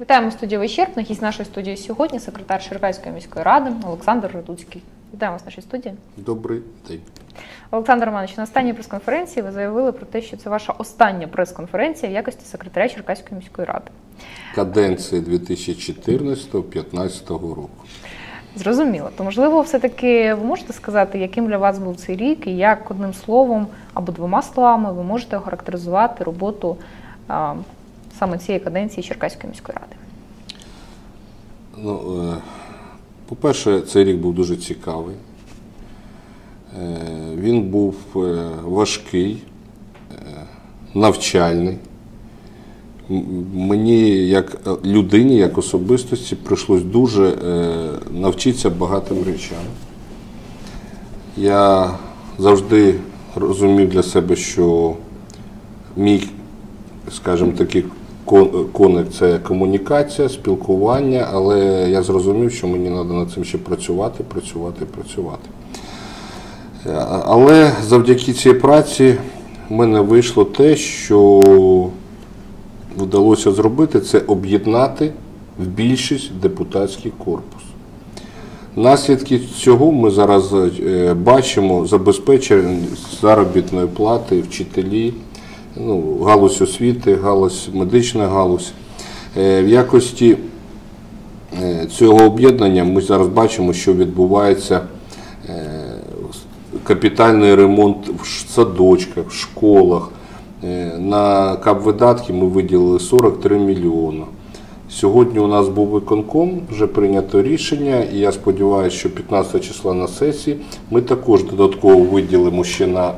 Вітаємо студію вичерпно. Гість нашої студії сьогодні, секретар Черкаської міської ради Олександр Радуцький. Вітаємо в нашій студії. Добрий день. Олександр Романович, на останній прес-конференції ви заявили про те, що це ваша остання прес-конференція в якості секретаря Черкаської міської ради. Каденція 2014-2015 року. Зрозуміло. То можливо, все-таки ви можете сказати, яким для вас був цей рік, і як одним словом або двома словами ви можете охарактеризувати роботу саме цієї каденції Черкаської міської ради? Ну, е, по-перше, цей рік був дуже цікавий. Е, Він був е, важкий, навчальний. Мені, як людині, як особистості, прийшлось дуже навчитися багатим речам. Я завжди розумів для себе, що мій, скажімо такий, коник це комунікація, спілкування, але я зрозумів, що мені треба над цим ще працювати, працювати, працювати. Е, Але завдяки цій праці в мене вийшло те, що вдалося зробити, це об'єднати в більшість депутатський корпус. Наслідки цього ми зараз е, бачимо забезпечення заробітної плати, вчителі, ну, галузь освіти, галузь медична галузь. Е, В якості е, цього об'єднання ми зараз бачимо, що відбувається е, капітальний ремонт в садочках, в школах. На капвидатки ми виділили 43 мільйони. Сьогодні у нас був виконком, вже прийнято рішення, і я сподіваюся, що 15 числа на сесії ми також додатково виділимо ще на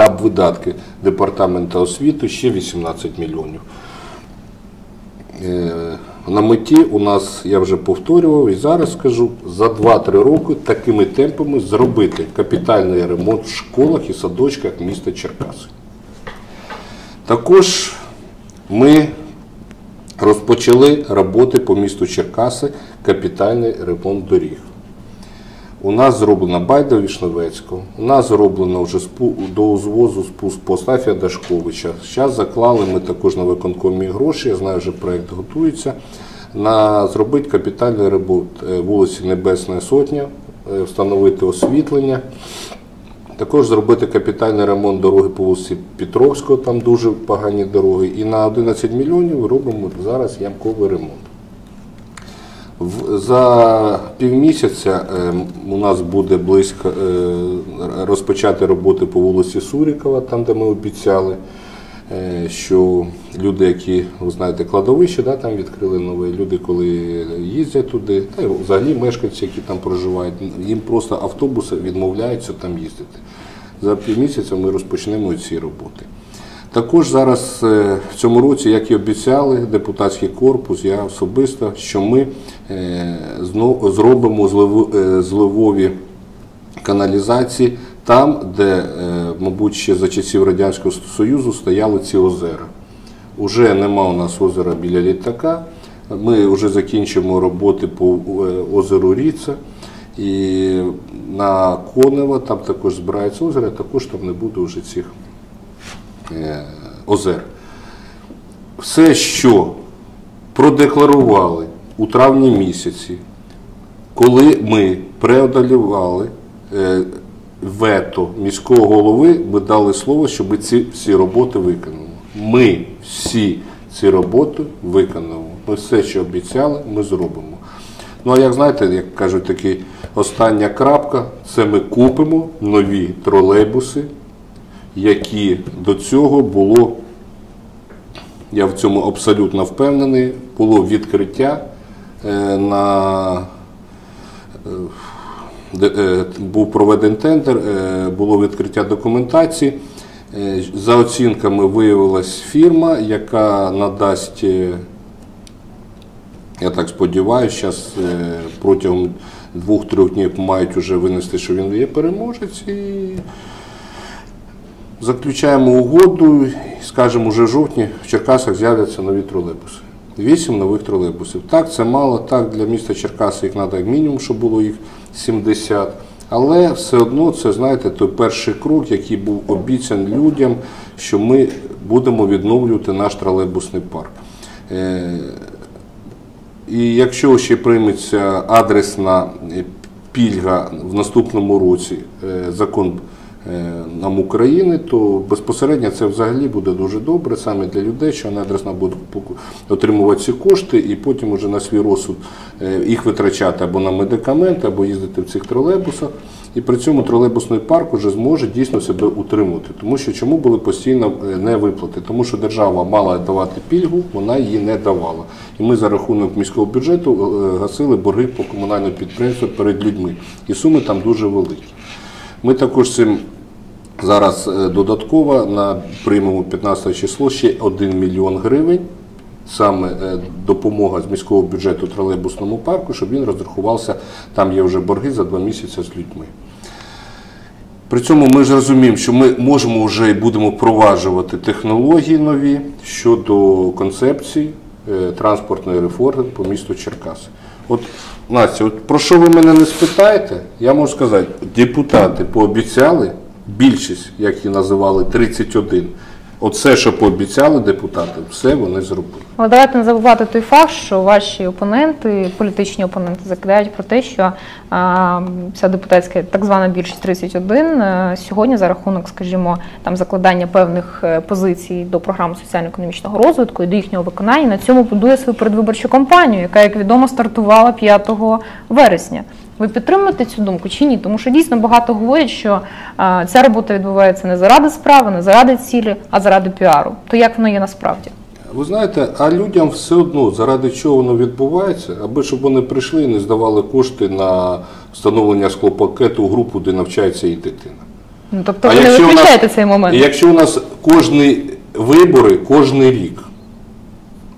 кап-видатки департаменту освіти ще 18 мільйонів. Е, На меті у нас, я вже повторював і зараз скажу, за 2-3 роки такими темпами зробити капітальний ремонт в школах і садочках міста Черкаси. Також ми розпочали роботи по місту Черкаси, капітальний ремонт доріг. У нас зроблена Байда Вішневецького, у нас зроблено вже до узвозу спуск по Остафія Дашковича. Зараз заклали ми також на виконкомі гроші, я знаю, вже проєкт готується. На зробити капітальний ремонт е, вулиці Небесна Сотня, е, встановити освітлення. Також зробити капітальний ремонт дороги по вулиці Петровського, там дуже погані дороги. І на 11 мільйонів робимо зараз ямковий ремонт. За півмісяця е, у нас буде близько е, розпочати роботи по вулиці Сурікова, там де ми обіцяли, е, що люди, які ви знаєте, кладовище, да, там відкрили нове. Люди, коли їздять туди, та й взагалі мешканці, які там проживають, їм просто автобуси відмовляються там їздити. За півмісяця ми розпочнемо ці роботи. Також зараз е, в цьому році, як і обіцяли, депутатський корпус, я особисто, що ми е, зробимо е, зливові каналізації там, де, мабуть, ще за часів Радянського Союзу стояли ці озера. Уже нема у нас озера біля літака. Ми вже закінчимо роботи по озеру Ріца. І на Конева там також збирається озеро, також там не буде вже цих озер. Все, що продекларували у травні місяці, коли ми преодолювали е, вето міського голови, ми дали слово, що ми ці всі роботи виконали. Ми всі ці роботи виконали. Ми все, що обіцяли, ми зробимо. Ну, а як знаєте, як кажуть, такі остання крапка, це ми купимо нові тролейбуси, які до цього було, я в цьому абсолютно впевнений, було відкриття е, на е, е, був проведений тендер, було відкриття документації. За оцінками виявилась фірма, яка надасть, я так сподіваюся, зараз протягом двох-трьох днів мають вже винести, що він є переможець. І заключаємо угоду і скажемо, вже в жовтні в Черкасах з'являться нові тролейбуси. Вісім нових тролейбусів. Так, це мало, так для міста Черкаси їх треба мінімум, щоб було їх 70. Але все одно це, знаєте, той перший крок, який був обіцяний людям, що ми будемо відновлювати наш тролейбусний парк. Е, І якщо ще прийметься адресна е, пільга в наступному році е, закон нам України, то безпосередньо це взагалі буде дуже добре саме для людей, що вони адресно будуть отримувати ці кошти і потім уже на свій розсуд е, їх витрачати або на медикаменти, або їздити в цих тролейбусах. І при цьому тролейбусний парк вже зможе дійсно себе утримувати. Тому що чому були постійно е, не виплати? Тому що держава мала давати пільгу, вона її не давала. І ми за рахунок міського бюджету е, гасили борги по комунальному підприємству перед людьми. І суми там дуже великі. Ми також цим зараз е, додатково на приймемо 15 число ще 1 мільйон гривень. Саме е, допомога з міського бюджету тролейбусному парку, щоб він розрахувався, там є вже борги за два місяці з людьми. При цьому ми ж розуміємо, що ми можемо вже і будемо впроваджувати технології нові щодо концепції е, транспортної реформи по місту Черкаси. От, Настя, от про що ви мене не спитаєте, я можу сказати, депутати пообіцяли, більшість, як її називали, 31, оце, що пообіцяли депутати, все вони зробили. Але давайте не забувати той факт, що ваші опоненти, політичні опоненти, закидають про те, що а, ця депутатська так звана більшість 31 е, сьогодні за рахунок, скажімо, там закладання певних е, позицій до програми соціально-економічного розвитку і до їхнього виконання на цьому будує свою передвиборчу кампанію, яка, як відомо, стартувала 5 вересня. Ви підтримуєте цю думку чи ні? Тому що дійсно багато говорять, що а, ця робота відбувається не заради справи, не заради цілі, а заради піару. То як воно є насправді? Ви знаєте, а людям все одно, заради чого воно відбувається, аби щоб вони прийшли і не здавали кошти на встановлення склопакету в групу, де навчається її дитина. Ну, тобто А ви не нас- виключаєте цей момент. Якщо у нас кожні вибори, кожний рік,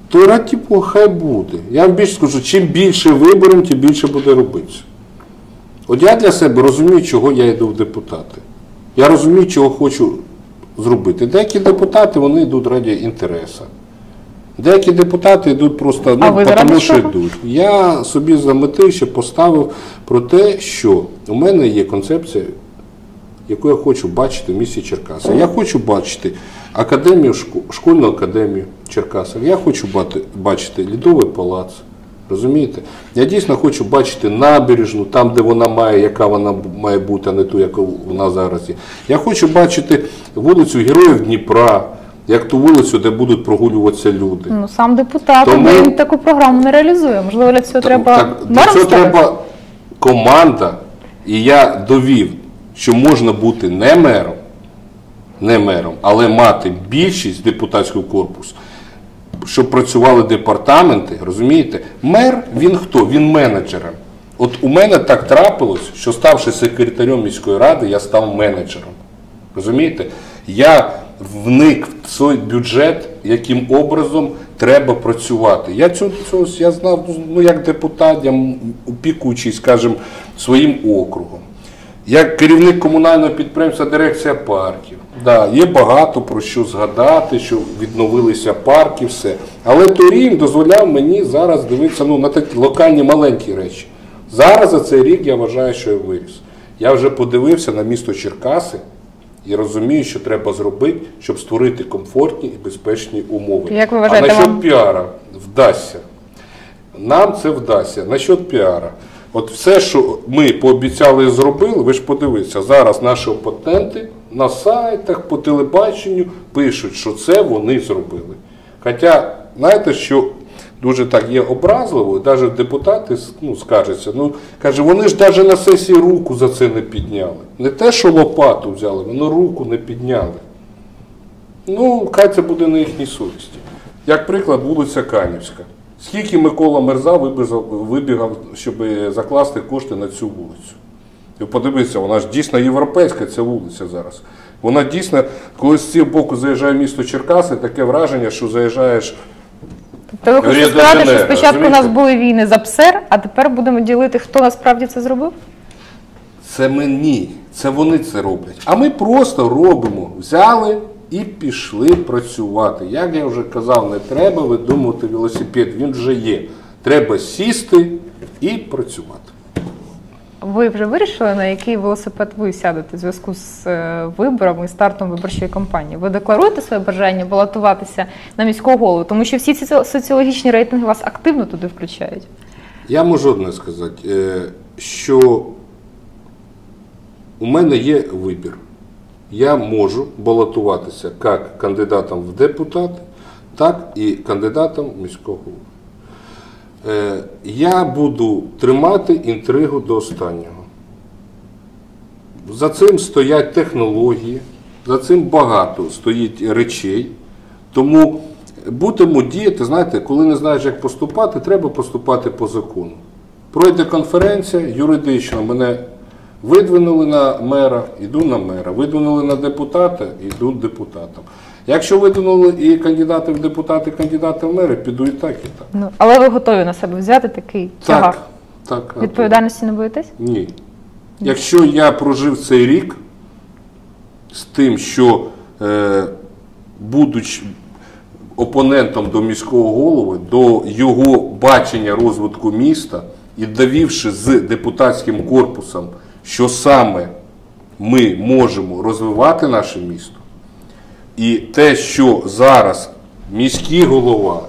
то раді хай буде. Я вам більше скажу, чим більше виборів, тим більше буде робитися. От я для себе розумію, чого я йду в депутати. Я розумію, чого хочу зробити. Деякі депутати вони йдуть раді інтересу. Деякі депутати йдуть просто ну, тому, що йдуть. Я собі за мети ще поставив про те, що у мене є концепція яку я хочу бачити в місті Черкаси. Я хочу бачити академію, школьну академію Черкасів. Я хочу бачити Лідовий палац. Розумієте? Я дійсно хочу бачити набережну, там, де вона має, яка вона має бути, а не ту, яка вона зараз є. Я хочу бачити вулицю Героїв Дніпра, як ту вулицю, де будуть прогулюватися люди. Ну сам депутат Тому- один таку програму не реалізує. Можливо, для цього треба Так, для цього треба команда, і я довів, що можна бути не мером, не мером, але мати більшість депутатського корпусу, щоб працювали департаменти, розумієте? Мер він хто? Він менеджером. От у мене так трапилось, що ставши секретарем міської ради, я став менеджером. Розумієте? Я вник в цей бюджет, яким образом треба працювати. Я цього, цього я знав ну, як депутат, я опікуючий, скажімо, своїм округом. Як керівник комунального підприємства дирекція парків. Да, є багато про що згадати, що відновилися парки, все. Але той рік дозволяв мені зараз дивитися ну, на такі локальні маленькі речі. Зараз за цей рік я вважаю, що я виріс. Я вже подивився на місто Черкаси і розумію, що треба зробити, щоб створити комфортні і безпечні умови. Як ви вважаєте, а насчет вам- піара вдасться. Нам це вдасться. Насчет піара. От все, що ми пообіцяли і зробили, ви ж подивіться, зараз наші опоненти на сайтах, по телебаченню пишуть, що це вони зробили. Хоча, знаєте, що дуже так є образливо, навіть депутати ну, скаржаться, ну, каже, вони ж навіть на сесії руку за це не підняли. Не те, що лопату взяли, вони руку не підняли. Ну, хай це буде на їхній совісті. Як приклад, вулиця Канівська. Скільки Микола Мерза вибігав, щоб закласти кошти на цю вулицю? І подивіться, вона ж дійсно європейська ця вулиця зараз. Вона дійсно, коли з цього боку заїжджає в місто Черкаси, таке враження, що заїжджаєш. То ви хочете сказати, що спочатку у нас були війни за ПСЕР, а тепер будемо ділити, хто насправді це зробив? Це мені, це вони це роблять. А ми просто робимо. Взяли і пішли працювати. Як я вже казав, не треба видумувати велосипед, він вже є. Треба сісти і працювати. Ви вже вирішили, на який велосипед ви сядете в зв'язку з е, виборами і стартом виборчої кампанії? Ви декларуєте своє бажання балотуватися на міського голову, тому що всі ці соціологічні рейтинги вас активно туди включають. Я можу одне сказати, е, що у мене є вибір. Я можу балотуватися як кандидатом в депутати, так і кандидатом в міського голову. Е, Я буду тримати інтригу до останнього. За цим стоять технології, за цим багато стоїть речей. Тому будемо діяти, знаєте, коли не знаєш, як поступати, треба поступати по закону. Пройде конференція, юридично мене видвинули на мера, йду на мера. Видвинули на депутата, йду депутатом. Якщо видвинули і кандидати в депутати, і кандидати в мери, піду і так, і так. Ну, але ви готові на себе взяти такий тягар? Так, так. Відповідальності не боїтесь? Ні. Якщо я прожив цей рік з тим, що, е, будучи опонентом до міського голови, до його бачення розвитку міста і довівши з депутатським корпусом, що саме ми можемо розвивати наше місто, і те, що зараз міський голова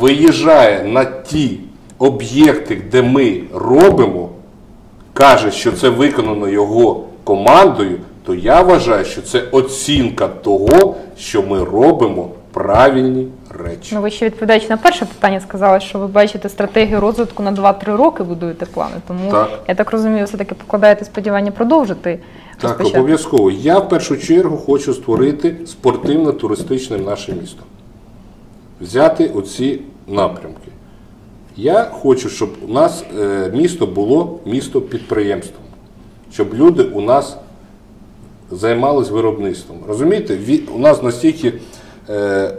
виїжджає на ті об'єкти, де ми робимо, каже, що це виконано його командою, то я вважаю, що це оцінка того, що ми робимо правильні речі. Ну, ви ще відповідаючи на перше питання, сказали, що ви бачите стратегію розвитку на 2-3 роки, будуєте плани. Тому Так. я так розумію, все-таки покладаєте сподівання продовжити Так, обов'язково. Я в першу чергу хочу створити спортивно-туристичне наше місто. Взяти оці напрямки. Я хочу, щоб у нас е, місто було місто підприємством, щоб люди у нас займались виробництвом. Розумієте, у нас настільки е,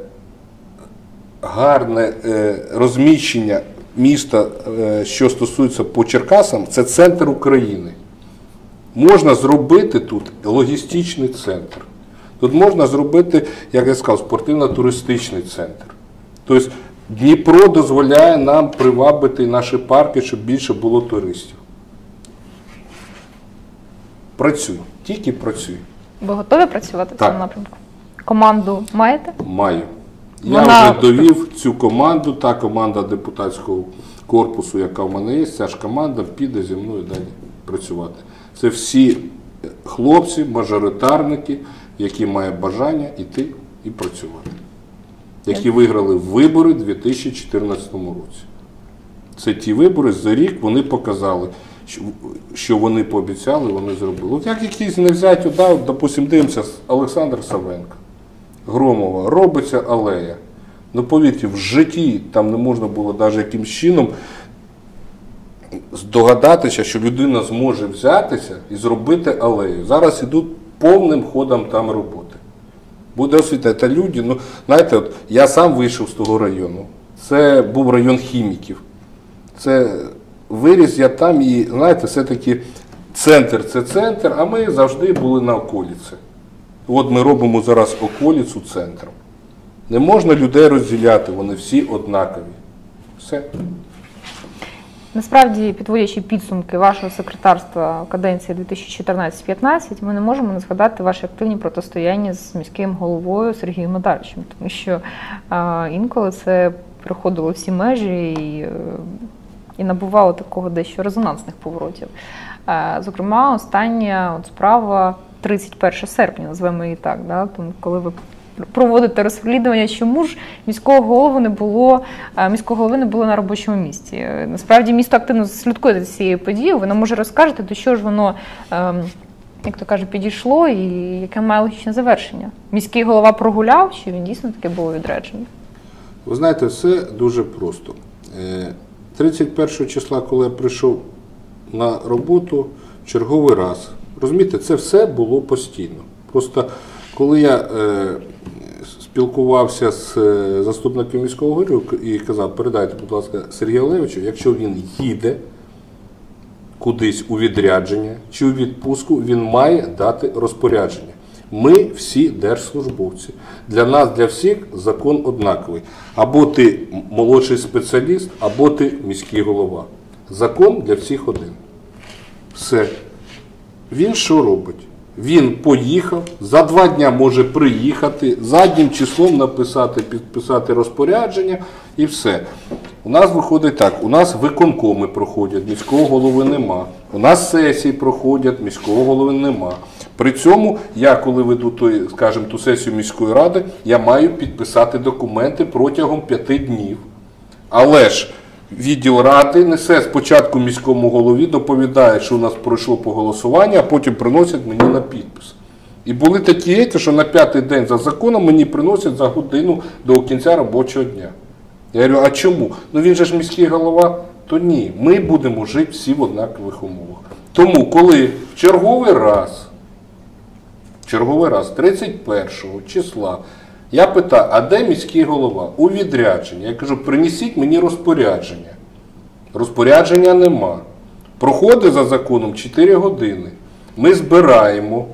гарне е, розміщення міста, що стосується по Черкасам, це центр України. Можна зробити тут логістичний центр. Тут можна зробити, як я сказав, спортивно-туристичний центр. Тобто Дніпро дозволяє нам привабити наші парки, щоб більше було туристів. Працюй, тільки працюй. Ви готові працювати в цьому напрямку? Команду маєте? Маю. Я Вона- вже довів цю команду, та команда депутатського корпусу, яка в мене є, ця ж команда піде зі мною далі працювати. Це всі хлопці, мажоритарники, які мають бажання йти і працювати, які виграли вибори у 2014 році. Це ті вибори за рік вони показали, що- вони пообіцяли, вони зробили. От як якісь не взяти, да, от, допустим, дивимося Олександр Савенко. Громова, робиться алея. Ну, повірте, в житті там не можна було навіть якимось чином здогадатися, що людина зможе взятися і зробити алею. Зараз ідуть повним ходом там роботи. Буде освіта. Та люди, ну, знаєте, от я сам вийшов з того району. Це був район хіміків. Це виріс я там і, знаєте, все-таки центр це центр, а ми завжди були на околіці. От ми робимо зараз околіцю центром. Не можна людей розділяти, вони всі однакові. Все. Насправді, підводячи підсумки вашого секретарства каденції 2014-15, ми не можемо не згадати ваші активні протистояння з міським головою Сергієм Модаричем, тому що інколи це приходило всі межі і, і набувало такого дещо резонансних поворотів. Зокрема, остання от справа 31 серпня, назвемо її так, да? тому коли ви проводите розслідування, чому ж міського голови не було е, міського голови не було на робочому місці. Е, Насправді місто активно слідкує за цією подією. Нам може розкажете, до що ж воно, ем, як то каже, підійшло і яке має логічне завершення. Міський голова прогуляв, чи він дійсно таке було відряджений? Ви знаєте, все дуже просто. Е, 31 числа, коли я прийшов на роботу, черговий раз. Розумієте, це все було постійно. Просто коли я е, спілкувався з е, заступником міського голови і казав, передайте, будь ласка, Сергію Олевичу, якщо він їде кудись у відрядження чи у відпустку, він має дати розпорядження. Ми всі держслужбовці. Для нас, для всіх закон однаковий. Або ти молодший спеціаліст, або ти міський голова. Закон для всіх один. Все. Він що робить? Він поїхав, за два дня може приїхати, заднім числом написати, підписати розпорядження і все. У нас виходить так: у нас виконкоми проходять, міського голови нема. У нас сесії проходять, міського голови нема. При цьому я, коли веду той, скажімо, ту сесію міської ради, я маю підписати документи протягом п'яти днів. Але ж відділ ради несе спочатку міському голові, доповідає, що у нас пройшло по голосуванню, а потім приносять мені на підпис. І були такі що на п'ятий день за законом мені приносять за годину до кінця робочого дня. Я говорю, а чому? Ну він же ж міський голова. То ні, ми будемо жити всі в однакових умовах. Тому, коли в черговий раз в черговий раз, 31 числа, я питаю, а де міський голова? У відрядженні. Я кажу, принесіть мені розпорядження. Розпорядження нема. Проходить за законом 4 години. Ми збираємо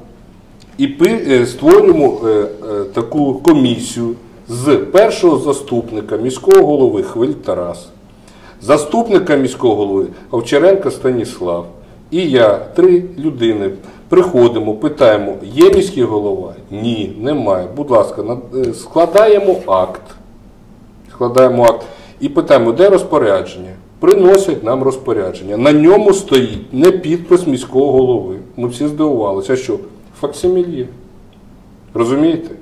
і е, створюємо е, е, таку комісію з першого заступника міського голови Хвиль Тарас, заступника міського голови Овчаренка Станіслав і я, три людини, приходимо, питаємо, є міський голова? Ні, немає. Будь ласка, е, складаємо акт. Складаємо акт і питаємо, де розпорядження? Приносять нам розпорядження. На ньому стоїть не підпис міського голови. Ми всі здивувалися. А що? Факсимільє. Розумієте?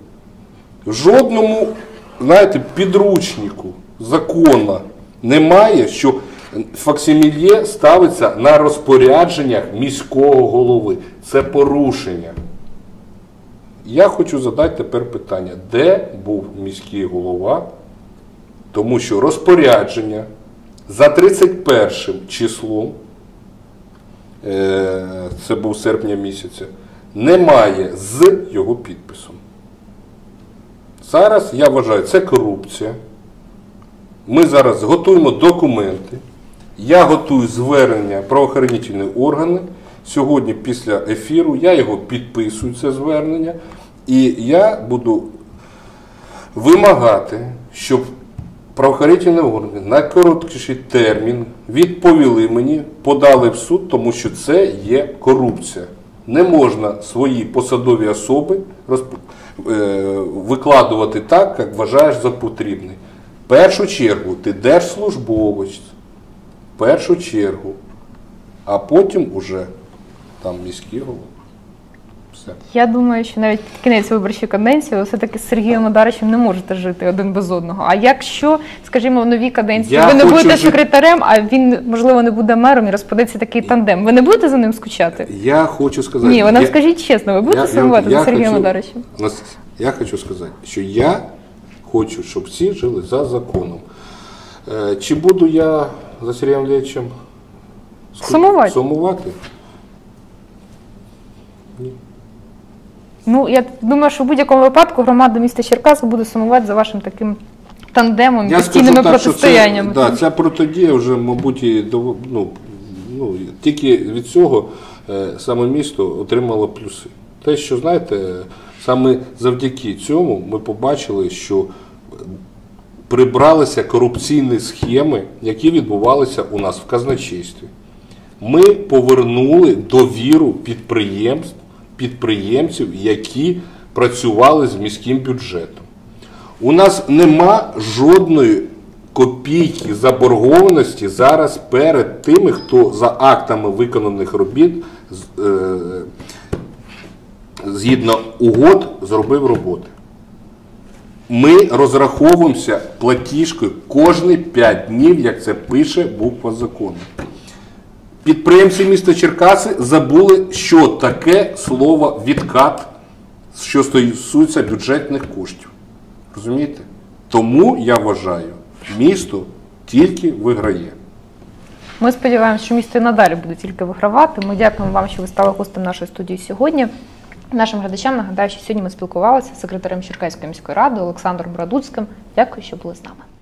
В жодному, знаєте, підручнику закона немає, що факсимільє ставиться на розпорядженнях міського голови. Це порушення. Я хочу задати тепер питання, де був міський голова, тому що розпорядження за 31 числом, е, це був серпня місяця, немає з його підписом. Зараз я вважаю, це корупція. Ми зараз готуємо документи. Я готую звернення правоохоронні органи. Сьогодні після ефіру я його підписую, це звернення, і я буду вимагати, щоб правоохоронні органи на короткіший термін відповіли мені, подали в суд, тому що це є корупція. Не можна свої посадові особи е, викладувати так, як вважаєш за потрібне. В першу чергу ти держслужбовець, першу чергу, а потім уже там міський голова. Все. Я думаю, що навіть під кінець виборчої каденції ви все-таки з Сергієм Одаричем не можете жити один без одного. А якщо, скажімо, в новій каденції Я ви не хочу будете жити- секретарем, а він, можливо, не буде мером і розпадеться такий тандем, ви не будете за ним скучати? Я хочу сказати. Ні, ви нам я- скажіть чесно, ви будете сумувати за Сергієм Одаричем? Нас- Я хочу сказати, що я хочу, щоб всі жили за законом. Е, Чи буду я за Сергієм ску- Сумувати. сумувати? Ну, я думаю, що в будь-якому випадку громада міста Черкас буде сумувати за вашим таким тандемом, Я постійними скажу так, що протистояннями. Це, да, ця протидія вже, мабуть, і ну, ну, тільки від цього е, саме місто отримало плюси. Те, що знаєте, саме завдяки цьому ми побачили, що прибралися корупційні схеми, які відбувалися у нас в казначействі. Ми повернули довіру підприємств, підприємців, які працювали з міським бюджетом. У нас нема жодної копійки заборгованості зараз перед тими, хто за актами виконаних робіт е, згідно угод зробив роботи. Ми розраховуємося платіжкою кожні 5 днів, як це пише буква закону. Підприємці міста Черкаси забули, що таке слово відкат, що стосується бюджетних коштів. Розумієте? Тому я вважаю, місто тільки виграє. Ми сподіваємося, що місто і надалі буде тільки вигравати. Ми дякуємо вам, що ви стали гостем нашої студії сьогодні. Нашим глядачам нагадаю, що сьогодні ми спілкувалися з секретарем Черкаської міської ради Олександром Радуцьким. Дякую, що були з нами.